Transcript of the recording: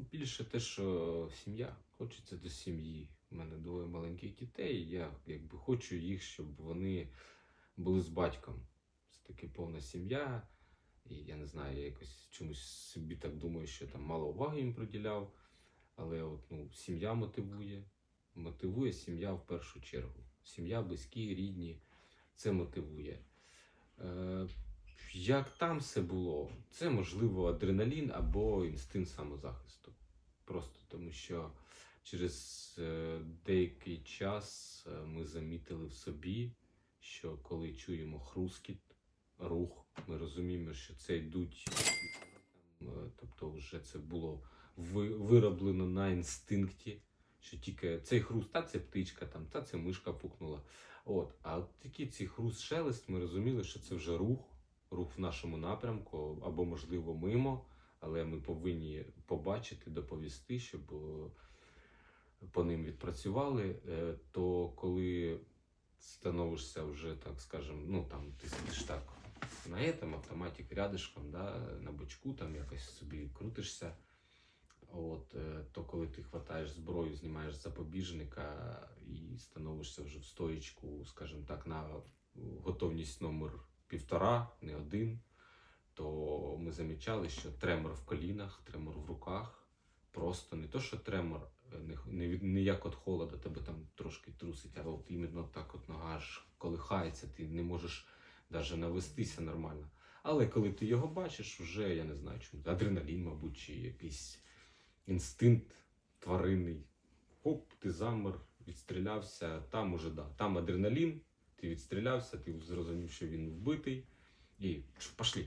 більше те, що сім'я. Хочеться до сім'ї. У мене двоє маленьких дітей. Я якби хочу їх, щоб вони були з батьком. Це таки повна сім'я. І я не знаю, я якось чомусь собі так думаю, що там мало уваги їм приділяв. Але от, ну, сім'я мотивує. Мотивує сім'я в першу чергу. Сім'я, близькі, рідні. Це мотивує. Як там все було? Це можливо адреналін або інстинкт самозахисту. Просто тому що через е, деякий час е, ми замітили в собі, що коли чуємо хрускіт, рух, ми розуміємо, що це йдуть. е, Тобто, вже це було вироблено на інстинкті, що тільки цей хруст, та це птичка, там, та це мишка пукнула. От, а от тільки цей хруст шелест, ми розуміли, що це вже рух, рух в нашому напрямку, або, можливо, мимо, але ми повинні побачити, доповісти, щоб е, по ним відпрацювали. Е, То коли становишся вже, так скажем, ну там ти сидиш так на этом автоматі рядишком, да, на бочку, там якось собі крутишся. От, е, то коли ти хватаєш зброю, знімаєш запобіжника і становишся вже в стоїчку, скажімо так, на готовність номер півтора, не один, то ми замічали, що тремор в колінах, тремор в руках. Просто не то, що тремор е, не, не, не як від холода, тебе там трошки трусить, а от іменно так от нога аж колихається, ти не можеш навіть навестися нормально. Але коли ти його бачиш, вже я не знаю, чому адреналін, мабуть, чи якийсь інстинкт тваринний. Хоп, ти замер, відстрілявся, там уже да, там адреналін, ти відстрілявся, ти зрозумів, що він вбитий, і пішлі.